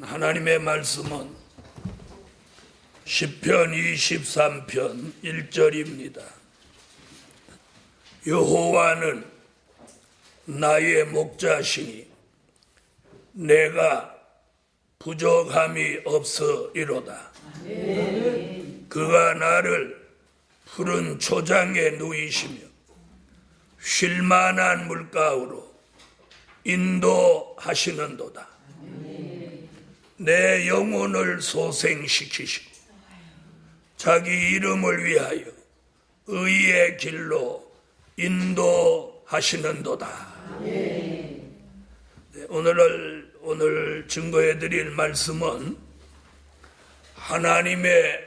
하나님의 말씀은 시편 23편 1절입니다. 여호와는 나의 목자시니 내가 부족함이 없으리로다. 그가 나를 푸른 초장에 누이시며 쉴만한 물가으로 인도하시는도다. 내 영혼을 소생시키시고 자기 이름을 위하여 의의 길로 인도하시는도다. 네, 오늘 오늘 증거해 드릴 말씀은 하나님의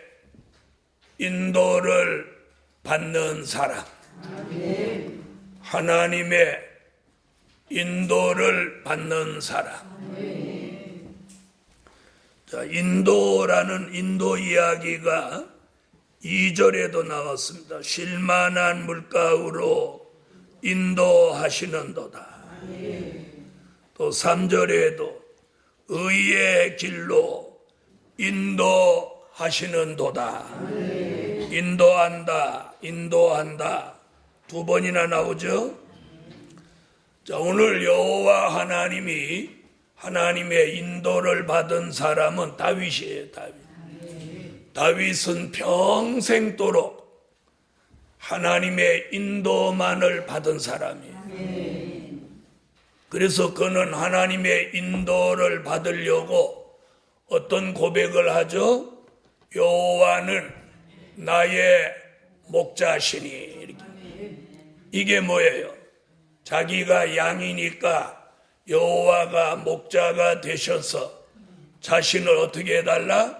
인도를 받는 사람. 하나님의 인도를 받는 사람. 자, 인도라는 인도 이야기가 2절에도 나왔습니다. 쉴만한 물가으로 인도하시는도다. 또 3절에도 의의 길로 인도하시는도다. 인도한다, 인도한다. 두 번이나 나오죠? 자, 오늘 여호와 하나님이 하나님의 인도를 받은 사람은 다윗이에요, 다윗. 다윗은 평생도록 하나님의 인도만을 받은 사람이에요. 그래서 그는 하나님의 인도를 받으려고 어떤 고백을 하죠? 여호와는 나의 목자시니. 이게 뭐예요? 자기가 양이니까 여호와가 목자가 되셔서 자신을 어떻게 해달라?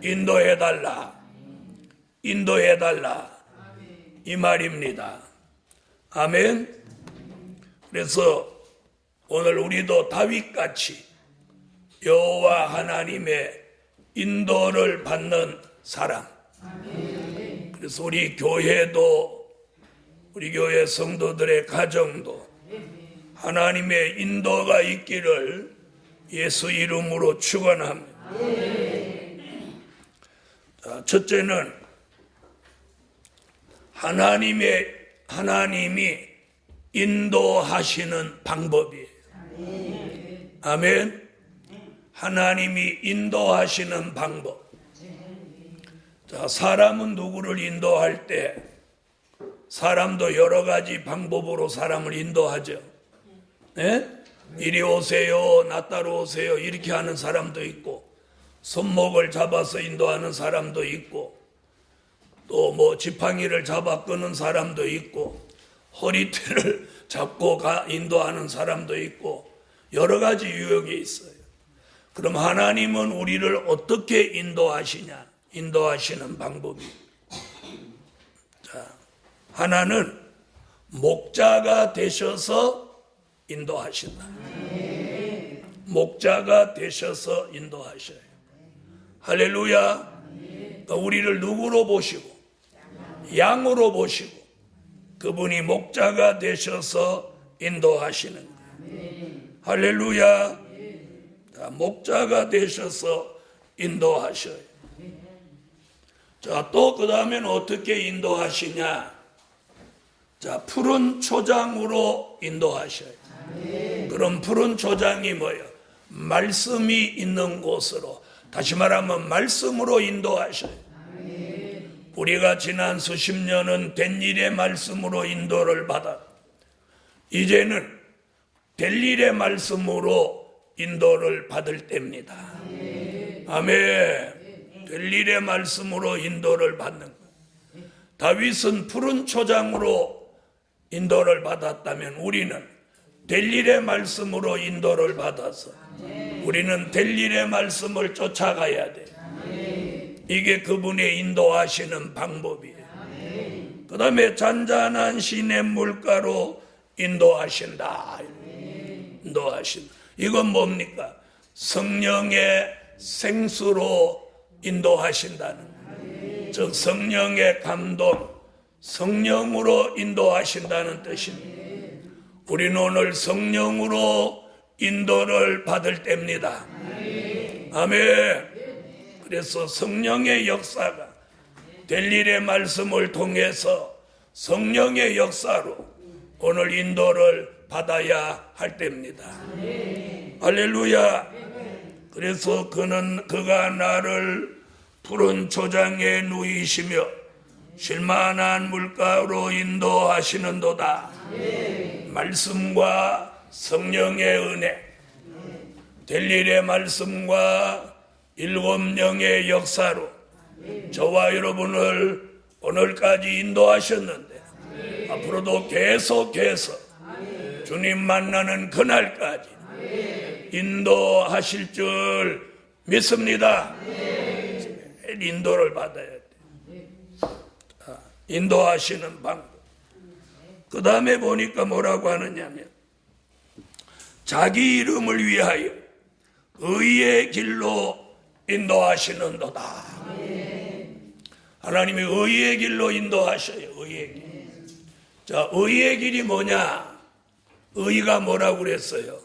인도해달라. 인도해달라. 이 말입니다. 아멘. 그래서 오늘 우리도 다윗같이 여호와 하나님의 인도를 받는 사람. 그래서 우리 교회도 우리 교회 성도들의 가정도 하나님의 인도가 있기를 예수 이름으로 축원합니다. 자, 첫째는 하나님의 하나님이 인도하시는 방법이에요. 아멘. 하나님이 인도하시는 방법. 자, 사람은 누구를 인도할 때 사람도 여러 가지 방법으로 사람을 인도하죠. 네? 이리 오세요, 나 따로 오세요, 이렇게 하는 사람도 있고, 손목을 잡아서 인도하는 사람도 있고, 또 뭐 지팡이를 잡아 끄는 사람도 있고, 허리띠를 잡고 가, 인도하는 사람도 있고, 여러 가지 유형이 있어요. 그럼 하나님은 우리를 어떻게 인도하시냐? 인도하시는 방법이. 자, 하나는 목자가 되셔서 인도하신다. 목자가 되셔서 인도하셔요. 할렐루야. 우리를 누구로 보시고 양으로 보시고 그분이 목자가 되셔서 인도하시는. 할렐루야. 자, 목자가 되셔서 인도하셔요. 자, 또 그 다음엔 어떻게 인도하시냐? 자, 푸른 초장으로 인도하셔요. 그럼 푸른 초장이 뭐예요? 말씀이 있는 곳으로 다시 말하면 말씀으로 인도하셔요. 우리가 지난 수십 년은 된 일의 말씀으로 인도를 받아 이제는 될 일의 말씀으로 인도를 받을 때입니다. 아멘. 될 일의 말씀으로 인도를 받는 것. 다윗은 푸른 초장으로 인도를 받았다면 우리는 될 일의 말씀으로 인도를 받아서 우리는 될 일의 말씀을 쫓아가야 돼. 이게 그분의 인도하시는 방법이에요. 그 다음에 잔잔한 시냇 물가로 인도하신다. 인도하신다. 이건 뭡니까? 성령의 생수로 인도하신다는. 즉 성령의 감동, 성령으로 인도하신다는 뜻입니다. 우리는 오늘 성령으로 인도를 받을 때입니다. 아멘. 그래서 성령의 역사가 델일의 말씀을 통해서 성령의 역사로 오늘 인도를 받아야 할 때입니다. 할렐루야. 그래서 그는 그가 나를 푸른 초장에 누이시며 실만한 물가로 인도하시는도다. 말씀과 성령의 은혜, 델일의 말씀과 일곱 영의 역사로 저와 여러분을 오늘까지 인도하셨는데 앞으로도 계속해서 주님 만나는 그날까지 인도하실 줄 믿습니다. 인도를 받아야 돼. 자, 인도하시는 방법. 그 다음에 보니까 뭐라고 하느냐면 자기 이름을 위하여 의의 길로 인도하시는 도다. 하나님이 의의 길로 인도하셔요. 의의 길. 자, 의의 길이 뭐냐? 의가 뭐라고 그랬어요?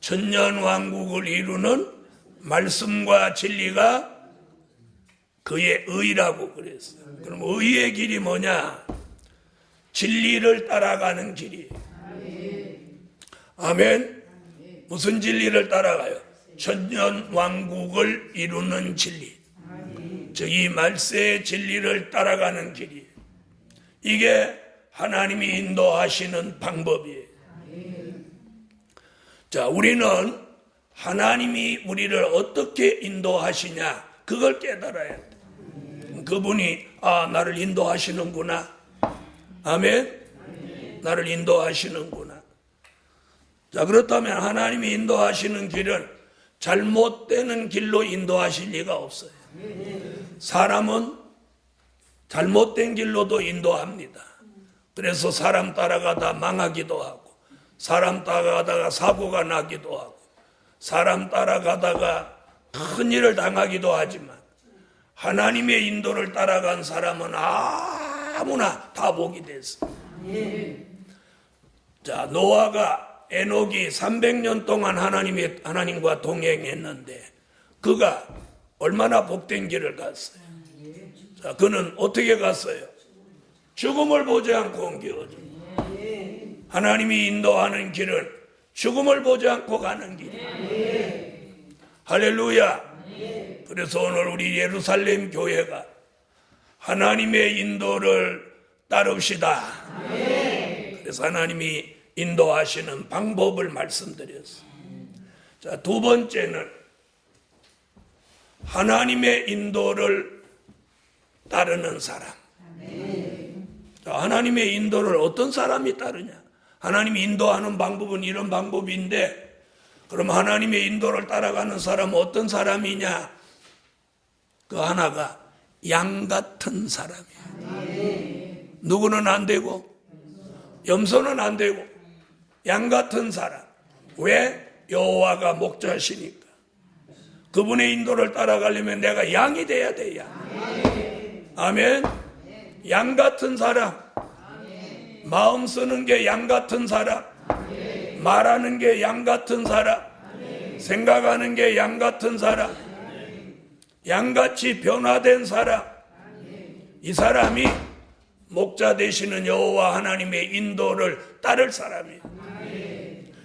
천년 왕국을 이루는 말씀과 진리가 그의 의라고 그랬어요. 그럼 의의 길이 뭐냐? 진리를 따라가는 길이에요. 아멘. 무슨 진리를 따라가요? 천년 왕국을 이루는 진리. 즉 이 말세의 진리를 따라가는 길이에요. 이게 하나님이 인도하시는 방법이에요. 자, 우리는 하나님이 우리를 어떻게 인도하시냐, 그걸 깨달아야 돼. 그분이, 아, 나를 인도하시는구나. 아멘? 나를 인도하시는구나. 자, 그렇다면 하나님이 인도하시는 길은 잘못되는 길로 인도하실 리가 없어요. 사람은 잘못된 길로도 인도합니다. 그래서 사람 따라가다 망하기도 하고, 사람 따라가다가 사고가 나기도 하고, 사람 따라가다가 큰 일을 당하기도 하지만, 하나님의 인도를 따라간 사람은 아무나 다 복이 됐어. 자, 노아가 에녹이 300년 동안 하나님의, 하나님과 동행했는데, 그가 얼마나 복된 길을 갔어요. 자, 그는 어떻게 갔어요? 죽음을 보지 않고 온 길이죠. 하나님이 인도하는 길은 죽음을 보지 않고 가는 길이에요. 할렐루야. 그래서 오늘 우리 예루살렘 교회가 하나님의 인도를 따릅시다. 그래서 하나님이 인도하시는 방법을 말씀드렸어요. 자, 두 번째는 하나님의 인도를 따르는 사람. 자, 하나님의 인도를 어떤 사람이 따르냐? 하나님이 인도하는 방법은 이런 방법인데, 그럼 하나님의 인도를 따라가는 사람은 어떤 사람이냐? 그 하나가 양 같은 사람이야. 누구는 안 되고, 염소는 안 되고, 양 같은 사람. 왜? 여호와가 목자시니까. 그분의 인도를 따라가려면 내가 양이 돼야 돼, 양. 아멘. 양 같은 사람. 마음 쓰는 게 양 같은 사람. 말하는 게 양 같은 사람. 생각하는 게 양 같은 사람. 양같이 변화된 사람. 이 사람이 목자 되시는 여호와 하나님의 인도를 따를 사람이에요.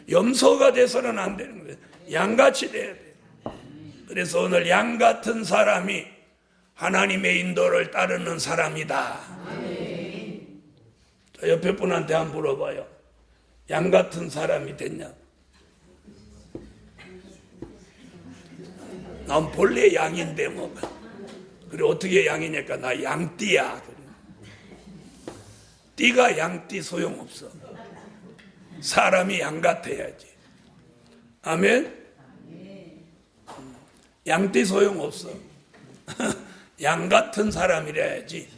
염소가 돼서는 안 되는 거예요. 양같이 돼야 돼요. 그래서 오늘 양 같은 사람이 하나님의 인도를 따르는 사람이다. 자, 옆에 분한테 한번 물어봐요. 양 같은 사람이 됐냐? 난 본래 양인데 뭐. 그래 어떻게 양이냐까 나 양띠야. 띠가 양띠 소용없어. 사람이 양 같아야지. 아멘. 양띠 소용없어. 양 같은 사람이라야지.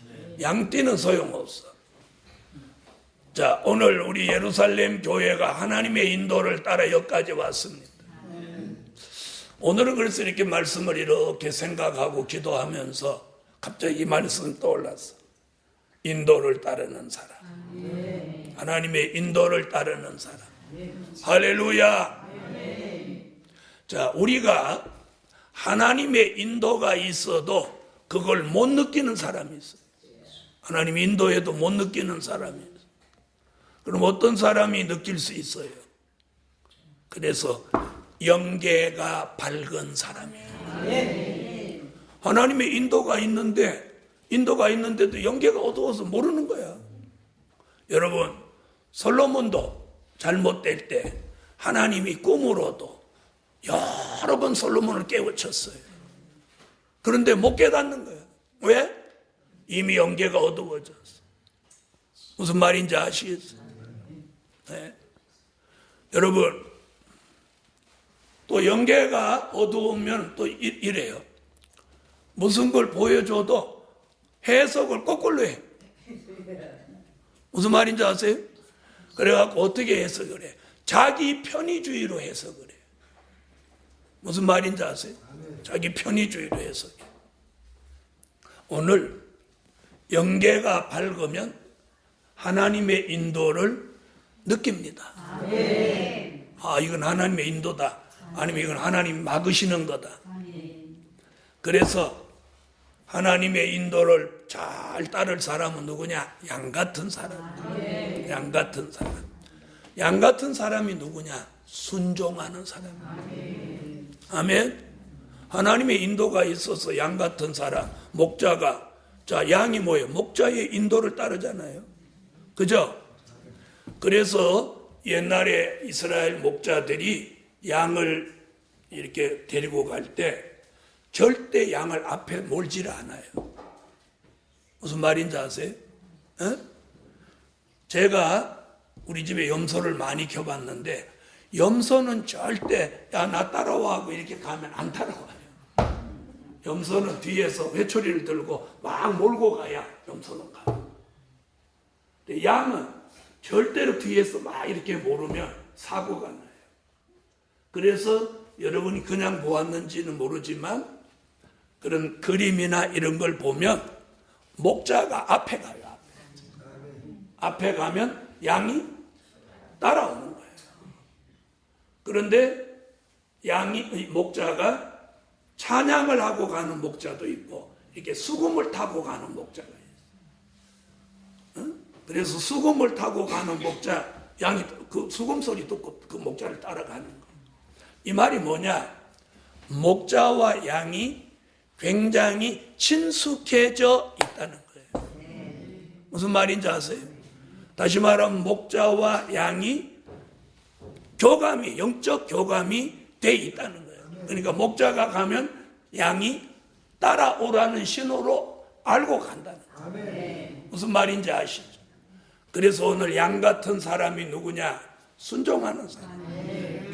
양띠는 소용없어. 자, 오늘 우리 예루살렘 교회가 하나님의 인도를 따라 여기까지 왔습니다. 오늘은 그래서 이렇게 말씀을 이렇게 생각하고 기도하면서 갑자기 이 말씀 떠올랐어. 인도를 따르는 사람. 하나님의 인도를 따르는 사람. 할렐루야. 자, 우리가 하나님의 인도가 있어도 그걸 못 느끼는 사람이 있어요. 하나님 인도에도 못 느끼는 사람이. 그럼 어떤 사람이 느낄 수 있어요? 그래서 영계가 밝은 사람이에요. 하나님의 인도가 있는데 인도가 있는데도 영계가 어두워서 모르는 거야. 여러분 솔로몬도 잘못될 때 하나님이 꿈으로도 여러 번 솔로몬을 깨우쳤어요. 그런데 못 깨닫는 거야. 왜? 이미 영계가 어두워졌어. 무슨 말인지 아시겠어요? 네. 여러분 또 영계가 어두우면 또 이- 이래요. 무슨 걸 보여줘도 해석을 거꾸로 해. 무슨 말인지 아세요? 그래갖고 어떻게 해석을 해? 자기 편의주의로 해석을 해. 무슨 말인지 아세요? 자기 편의주의로 해석해. 오늘 영계가 밝으면 하나님의 인도를 느낍니다. 아, 이건 하나님의 인도다. 아니면 이건 하나님 막으시는 거다. 그래서 하나님의 인도를 잘 따를 사람은 누구냐? 양 같은 사람. 양 같은 사람. 양 같은 사람이 누구냐? 순종하는 사람. 아멘. 하나님의 인도가 있어서 양 같은 사람, 목자가 자 양이 뭐예요? 목자의 인도를 따르잖아요. 그죠? 그래서 옛날에 이스라엘 목자들이 양을 이렇게 데리고 갈 때 절대 양을 앞에 몰지를 않아요. 무슨 말인지 아세요? 어? 제가 우리 집에 염소를 많이 켜봤는데 염소는 절대 야 나 따라와 하고 이렇게 가면 안 따라와요. 염소는 뒤에서 회초리를 들고 막 몰고 가야 염소는 가요. 양은 절대로 뒤에서 막 이렇게 모르면 사고가 나요. 그래서 여러분이 그냥 보았는지는 모르지만 그런 그림이나 이런 걸 보면 목자가 앞에 가요. 앞에, 가면 양이 따라오는 거예요. 그런데 양이 이 목자가 찬양을 하고 가는 목자도 있고 이렇게 수금을 타고 가는 목자가? 그래서 수금을 타고 가는 목자 양이 그 수금 소리 듣고 그 목자를 따라가는 거. 이 말이 뭐냐? 목자와 양이 굉장히 친숙해져 있다는 거예요. 무슨 말인지 아세요? 다시 말하면 목자와 양이 교감이 영적 교감이 돼 있다는 거예요. 그러니까 목자가 가면 양이 따라오라는 신호로 알고 간다는 거예요. 무슨 말인지 아시죠? 그래서 오늘 양 같은 사람이 누구냐? 순종하는 사람.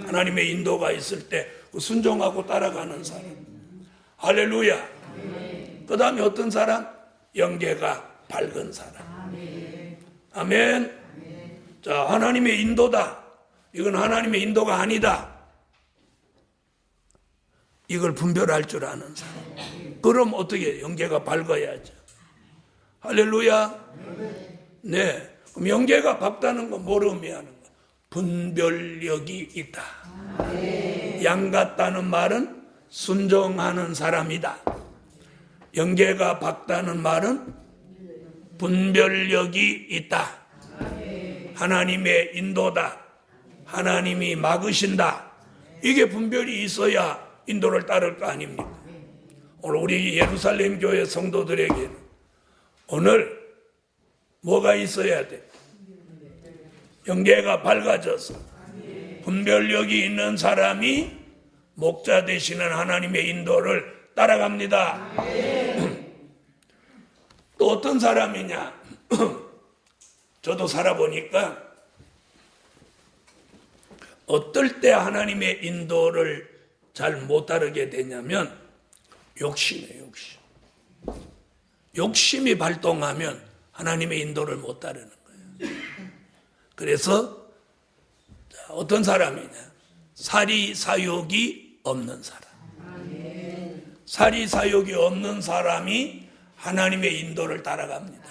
하나님의 인도가 있을 때그 순종하고 따라가는 사람. 할렐루야. 그 다음에 어떤 사람? 영계가 밝은 사람. 아멘. 자, 하나님의 인도다. 이건 하나님의 인도가 아니다. 이걸 분별할 줄 아는 사람. 그럼 어떻게 영계가 밝아야죠. 할렐루야. 네. 영계가 밝다는 건 뭐를 의미하는 거? 분별력이 있다. 양 같다는 말은 순종하는 사람이다. 영계가 밝다는 말은 분별력이 있다. 하나님의 인도다. 하나님이 막으신다. 이게 분별이 있어야 인도를 따를 거 아닙니까? 오늘 우리 예루살렘 교회 성도들에게는 오늘 뭐가 있어야 돼? 영계가 밝아져서 분별력이 있는 사람이 목자 되시는 하나님의 인도를 따라갑니다. 또 어떤 사람이냐? 저도 살아보니까 어떨 때 하나님의 인도를 잘 못 따르게 되냐면 욕심이에요, 욕심. 욕심이 발동하면 하나님의 인도를 못 따르는 거예요. 그래서 어떤 사람이냐? 사리 사욕이 없는 사람. 사리 사욕이 없는 사람이 하나님의 인도를 따라갑니다.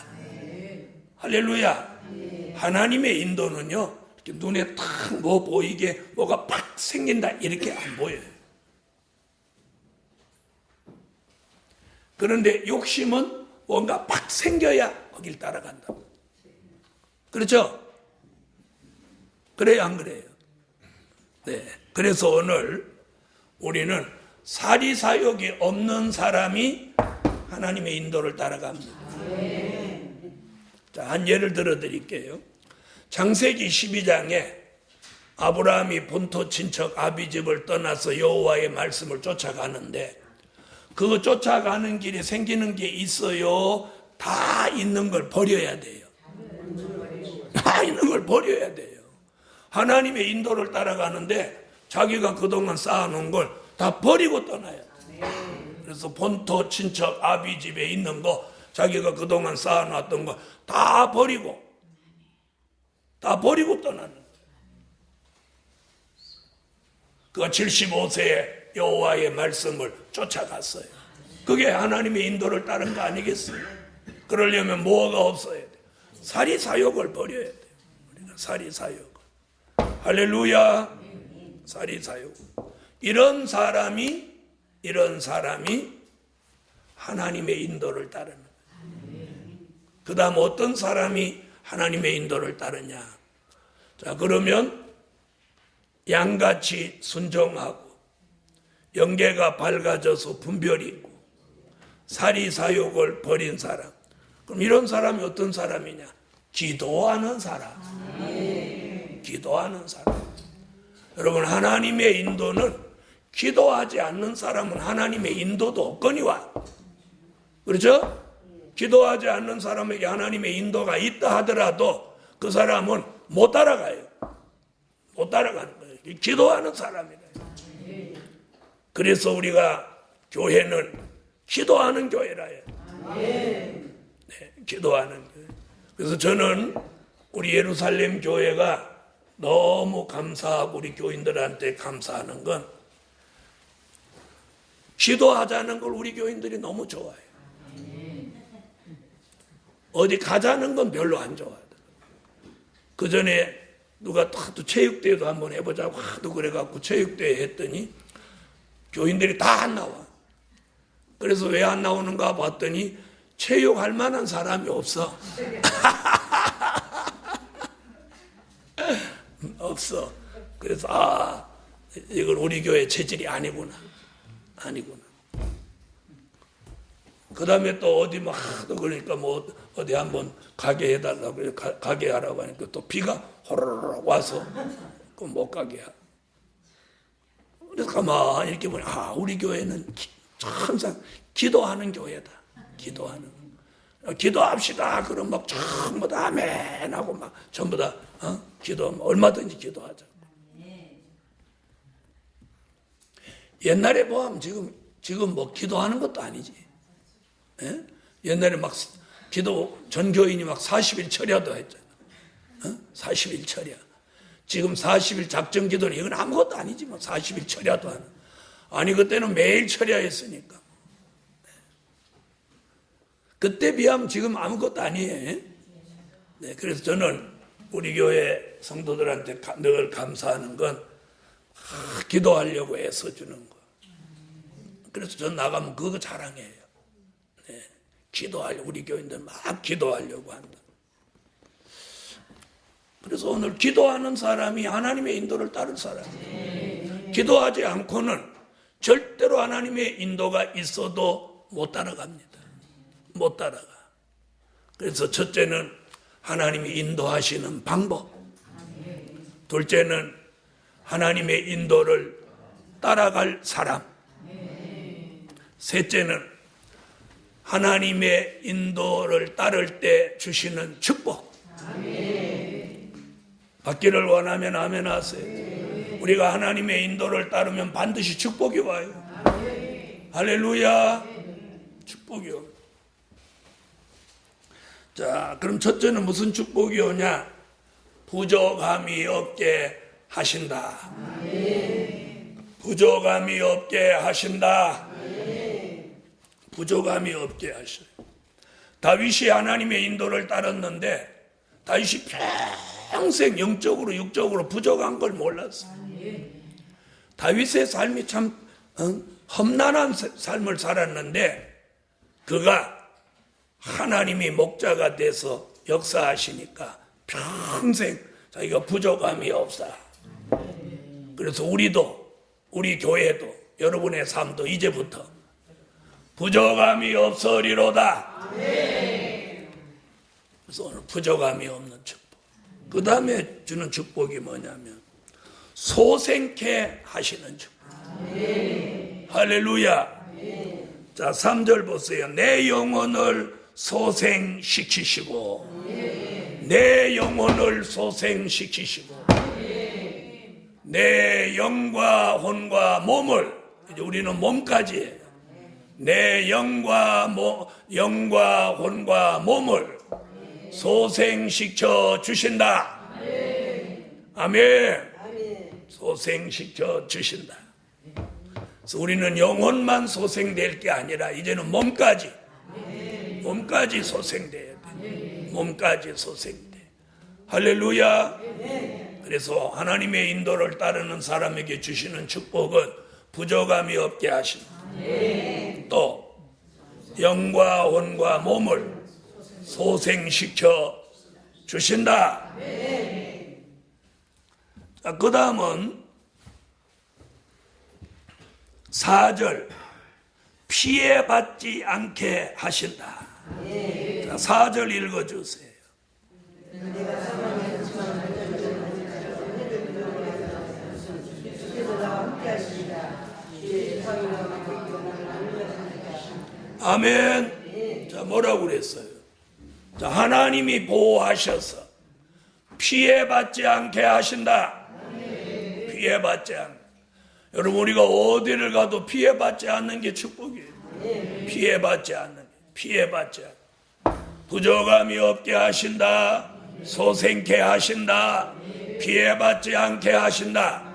할렐루야. 하나님의 인도는요, 눈에 탁 뭐 보이게 뭐가 팍 생긴다 이렇게 안 보여요. 그런데 욕심은 뭔가 팍 생겨야 거길 따라간다. 그렇죠? 그래요, 안 그래요? 네. 그래서 오늘 우리는 사리사욕이 없는 사람이 하나님의 인도를 따라갑니다. 자, 한 예를 들어 드릴게요. 장세기 12장에 아브라함이 본토 친척 아비집을 떠나서 여호와의 말씀을 쫓아가는데 그 쫓아가는 길에 생기는 게 있어요. 다 있는 걸 버려야 돼요. 다 있는 걸 버려야 돼요. 하나님의 인도를 따라가는데 자기가 그동안 쌓아놓은 걸 다 버리고 떠나야 돼요. 그래서 본토 친척 아비 집에 있는 거 자기가 그동안 쌓아놨던 거 다 버리고 다 버리고 떠나는 거예요. 그가 75세에 여호와의 말씀을 쫓아갔어요. 그게 하나님의 인도를 따른 거 아니겠어요? 그러려면 뭐가 없어야 돼? 사리 사욕을 버려야 돼. 우리가 사리 사욕. 할렐루야. 사리 사욕. 이런 사람이 이런 사람이 하나님의 인도를 따르는 그 다음 어떤 사람이 하나님의 인도를 따르냐. 자, 그러면 양같이 순종하고 영계가 밝아져서 분별이 있고 사리사욕을 버린 사람. 그럼 이런 사람이 어떤 사람이냐? 기도하는 사람. 기도하는 사람. 여러분 하나님의 인도는 기도하지 않는 사람은 하나님의 인도도 없거니와. 그렇죠? 기도하지 않는 사람에게 하나님의 인도가 있다 하더라도 그 사람은 못 따라가요. 못 따라가는 거예요. 기도하는 사람이래요. 그래서 우리가 교회는 기도하는 교회라 해요. 네, 기도하는 교회. 그래서 저는 우리 예루살렘 교회가 너무 감사하고 우리 교인들한테 감사하는 건 기도하자는 걸 우리 교인들이 너무 좋아해요. 어디 가자는 건 별로 안 좋아하더라고요. 그 전에 누가 또 체육대회도 한번 해보자고 하도 그래갖고 체육대회 했더니 교인들이 다 안 나와. 그래서 왜 안 나오는가 봤더니 체육할 만한 사람이 없어. 없어. 그래서 아 이건 우리 교회 체질이 아니구나. 아니구나. 그 다음에 또 어디 막 그러니까 뭐 어디 한번 가게 해달라고 가, 가게 하라고 하니까 또 비가 호로록 와서 그못 가게 하. 그래서 가만히 이렇게 보니 아 우리 교회는 기, 항상 기도하는 교회다. 기도하는. 기도합시다. 그럼 막 전부 다 아멘 하고 막 전부 다 어? 기도 얼마든지 기도하자. 옛날에 보면 지금 지금 뭐 기도하는 것도 아니지. 예? 옛날에 막 기도 전교인이 막 40일 철야도 했잖아. 어? 40일 철야. 지금 40일 작정 기도는 이건 아무것도 아니지 뭐 40일 철야도 하는. 아니 그때는 매일 철야했으니까. 그때 비하면 지금 아무것도 아니에요. 네, 그래서 저는 우리 교회 성도들한테 늘 감사하는 건 아, 기도하려고 애써주는 거. 그래서 전 나가면 그거 자랑해요. 네, 기도하려 우리 교인들 막 기도하려고 한다. 그래서 오늘 기도하는 사람이 하나님의 인도를 따를 사람이에요. 기도하지 않고는 절대로 하나님의 인도가 있어도 못 따라갑니다. 못 따라가. 그래서 첫째는 하나님이 인도하시는 방법. 둘째는 하나님의 인도를 따라갈 사람. 셋째는 하나님의 인도를 따를 때 주시는 축복. 받기를 원하면 아멘 하세요. 우리가 하나님의 인도를 따르면 반드시 축복이 와요. 할렐루야. 축복이 옵니다. 자, 그럼 첫째는 무슨 축복이 오냐? 부족함이 없게 하신다. 부족함이 없게 하신다. 부족함이 없게 하셔요. 다윗이 하나님의 인도를 따랐는데 다윗이 평생 영적으로 육적으로 부족한 걸 몰랐어. 다윗의 삶이 참 어? 험난한 삶을 살았는데 그가 하나님이 목자가 돼서 역사하시니까 평생 자기가 부족함이 없어. 그래서 우리도 우리 교회도 여러분의 삶도 이제부터 부족함이 없으리로다. 그래서 오늘 부족함이 없는 축복. 그 다음에 주는 축복이 뭐냐면 소생케 하시는 축복. 할렐루야. 자, 3절 보세요. 내 영혼을 소생시키시고, 내 영혼을 소생시키시고, 내 영과 혼과 몸을, 이제 우리는 몸까지. 내 영과 모, 영과 혼과 몸을 소생시켜 주신다. 아멘. 소생시켜 주신다. 그래서 우리는 영혼만 소생될 게 아니라 이제는 몸까지 몸까지 소생돼야 돼. 몸까지 소생돼. 할렐루야. 그래서 하나님의 인도를 따르는 사람에게 주시는 축복은 부족함이 없게 하신다. 또 영과 혼과 몸을 소생시켜 주신다. 자, 그 다음은 4절 피해받지 않게 하신다. 자, 4절 읽어주세요. 아멘. 자, 뭐라고 그랬어요? 자, 하나님이 보호하셔서 피해받지 않게 하신다. 피해받지 않. 여러분 우리가 어디를 가도 피해받지 않는 게 축복이에요. 피해받지 않는 게 피해받지 않. 부족함이 없게 하신다. 소생케 하신다. 피해받지 않게 하신다.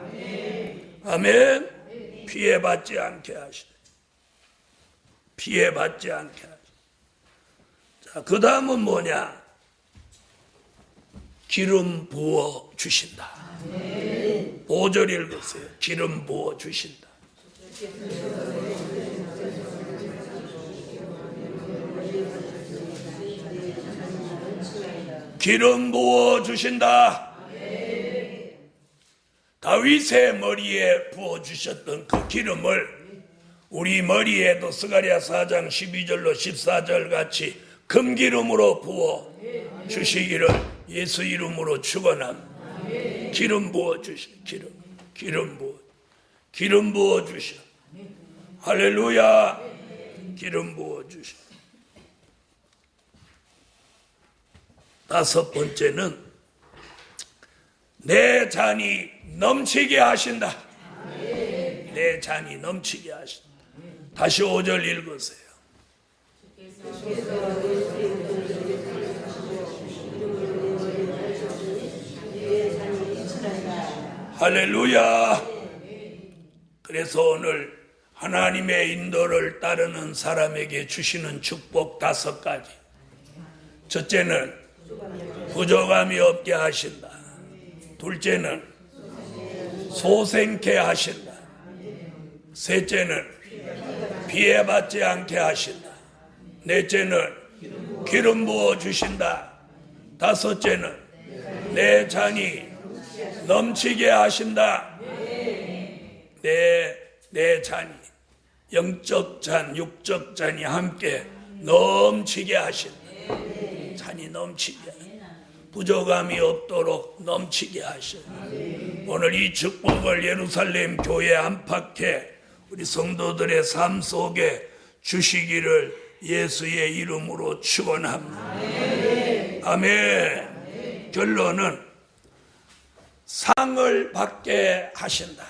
아멘. 피해받지 않게 하신다. 피해받지 않게 하신다. 자, 그 다음은 뭐냐? 기름 부어 주신다. 5절 읽으세요. 기름 부어 주신다. 기름 부어 주신다. 다윗의 머리에 부어 주셨던 그 기름을 우리 머리에도 스가랴 4장 12절로 14절 같이 금기름으로 부어 주시기를 예수 이름으로 축원합니다. 기름 부어 주시 기름 기름 부어 기름 부어 주셔 할렐루야 기름 부어 주셔 다섯 번째는 내 잔이 넘치게 하신다 내 잔이 넘치게 하신다 다시 5절 읽으세요 할렐루야. 그래서 오늘 하나님의 인도를 따르는 사람에게 주시는 축복 다섯 가지. 첫째는 부족함이 없게 하신다. 둘째는 소생케 하신다. 셋째는 피해받지 않게 하신다. 넷째는 기름 부어 주신다. 다섯째는 내 잔이 넘치게 하신다. 내, 내 잔이, 영적 잔, 육적 잔이 함께 넘치게 하신다. 잔이 넘치게 부족함이 없도록 넘치게 하셔. 오늘 이 축복을 예루살렘 교회 안팎에 우리 성도들의 삶 속에 주시기를 예수의 이름으로 축원합니다. 아멘. 결론은 상을 받게 하신다.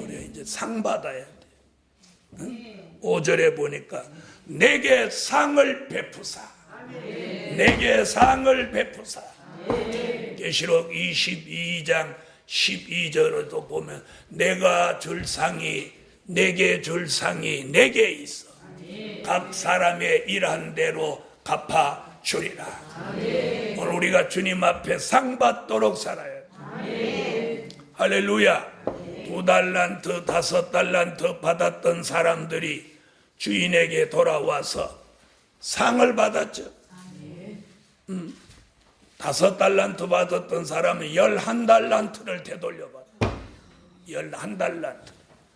우리 이제 상 받아야 돼. 응? 5절에 보니까 내게 상을 베푸사. 내게 상을 베푸사. 계시록 22장 12절에도 보면 내가 줄 상이 내게 줄 상이 내게 있어. 각 사람의 일한 대로 갚아 주리라. 오늘 우리가 주님 앞에 상 받도록 살아야 돼. 할렐루야. 두 달란트, 다섯 달란트 받았던 사람들이 주인에게 돌아와서 상을 받았죠. 음, 다섯 달란트 받았던 사람이 열한 달란트를 되돌려 받아. 열한 달란트.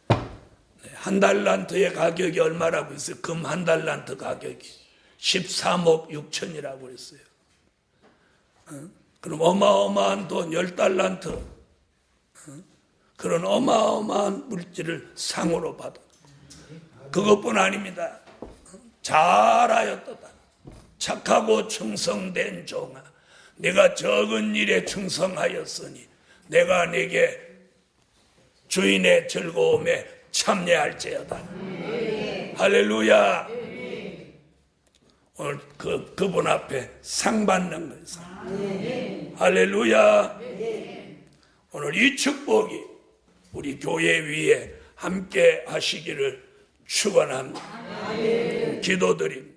네, 한 달란트의 가격이 얼마라고 했어요? 금 한 달란트 가격이 13억 6천이라고 했어요. 어? 그럼 어마어마한 돈열 달란트 어? 그런 어마어마한 물질을 상으로 받아. 그것뿐 아닙니다. 잘하였도다. 착하고 충성된 종아. 내가 적은 일에 충성하였으니 내가 네게 주인의 즐거움에 참여할지어다. 할렐루야. 오늘 그, 그분 앞에 상 받는 거예요. 할렐루야. 오늘 이 축복이 우리 교회 위에 함께 하시기를 축원합니다. 기도드립니다.